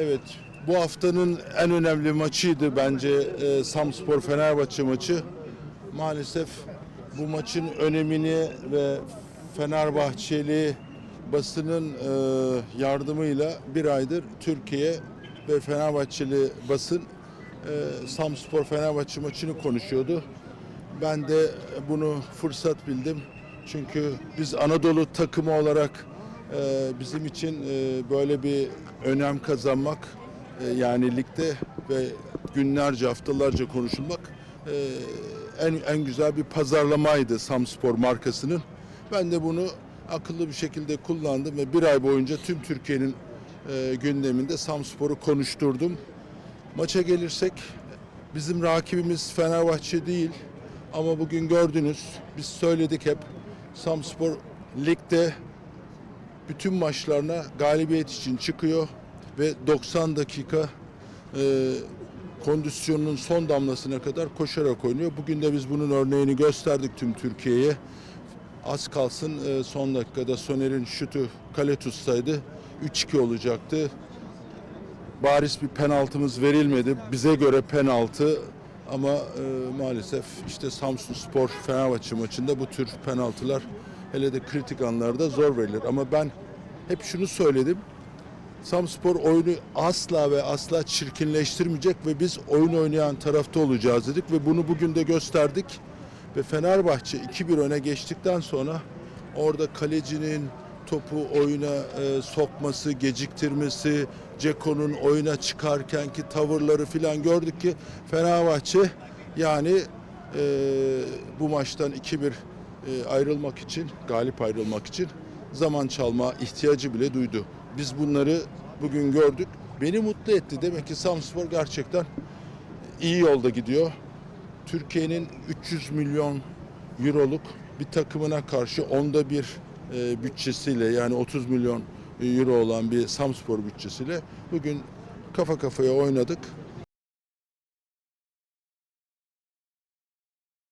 Evet, bu haftanın en önemli maçıydı bence e, Samspor Fenerbahçe maçı. Maalesef bu maçın önemini ve Fenerbahçeli basının e, yardımıyla bir aydır Türkiye ve Fenerbahçeli basın e, Samspor Fenerbahçe maçını konuşuyordu. Ben de bunu fırsat bildim. Çünkü biz Anadolu takımı olarak bizim için e, böyle bir önem kazanmak e, yani ligde ve günlerce haftalarca konuşulmak e, en en güzel bir pazarlamaydı Samspor markasının. Ben de bunu akıllı bir şekilde kullandım ve bir ay boyunca tüm Türkiye'nin gündeminde Samspor'u konuşturdum. Maça gelirsek bizim rakibimiz Fenerbahçe değil ama bugün gördünüz biz söyledik hep Samspor ligde bütün maçlarına galibiyet için çıkıyor ve 90 dakika e, kondisyonunun son damlasına kadar koşarak oynuyor. Bugün de biz bunun örneğini gösterdik tüm Türkiye'ye. Az kalsın e, son dakikada Soner'in şutu kale tutsaydı 3-2 olacaktı. Bariz bir penaltımız verilmedi. Bize göre penaltı ama e, maalesef işte Samsun Spor Fenerbahçe maçında bu tür penaltılar hele de kritik anlarda zor verilir. Ama ben hep şunu söyledim. Samspor oyunu asla ve asla çirkinleştirmeyecek ve biz oyun oynayan tarafta olacağız dedik ve bunu bugün de gösterdik. Ve Fenerbahçe 2-1 öne geçtikten sonra orada kalecinin topu oyuna e, sokması, geciktirmesi, Ceko'nun oyuna çıkarkenki tavırları filan gördük ki Fenerbahçe yani e, bu maçtan 2-1 e, ayrılmak için, galip ayrılmak için zaman çalma ihtiyacı bile duydu. Biz bunları bugün gördük. Beni mutlu etti. Demek ki Samspor gerçekten iyi yolda gidiyor. Türkiye'nin 300 milyon euroluk bir takımına karşı onda bir e, bütçesiyle yani 30 milyon euro olan bir Samspor bütçesiyle bugün kafa kafaya oynadık.